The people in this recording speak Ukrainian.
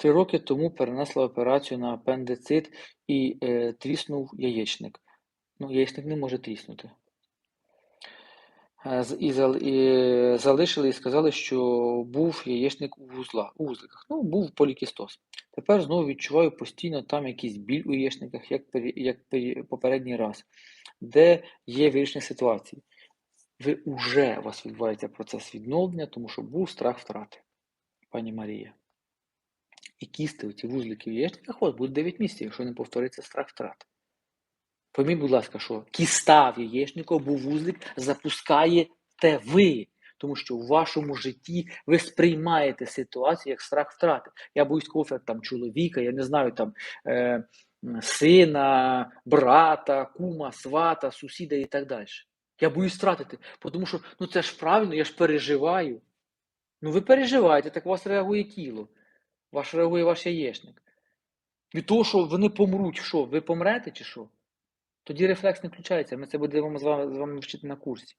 Три роки тому перенесла операцію на апендицит і е, тріснув яєчник. Ну, яєчник не може тріснути. Е, І, і залишили і сказали, що був яєчник у вузла, у вузликах. Ну, був полікістоз. Тепер знову відчуваю постійно там якийсь біль у яєчниках, як, як попередній раз, де є вирішення ситуації. Ви уже у вас відбувається процес відновлення, тому що був страх втрати, пані Марія. І кісти, оці вузлики в яєчниках, от буде 9 місяців, якщо не повториться страх втрати. Пойміть, будь ласка, що кіста в яєчнику або вузлик запускаєте ви, тому що в вашому житті ви сприймаєте ситуацію як страх втрати. Я боюсь кофе там чоловіка, я не знаю там е, сина, брата, кума, свата, сусіда і так далі. Я боюсь втратити, тому що ну це ж правильно, я ж переживаю. Ну ви переживаєте, так у вас реагує тіло, ваш реагує ваш яєчник. Від того, що вони помруть, що, ви помрете чи що? Тоді рефлекс не включається. Ми це будемо з вами, з вами вчити на курсі.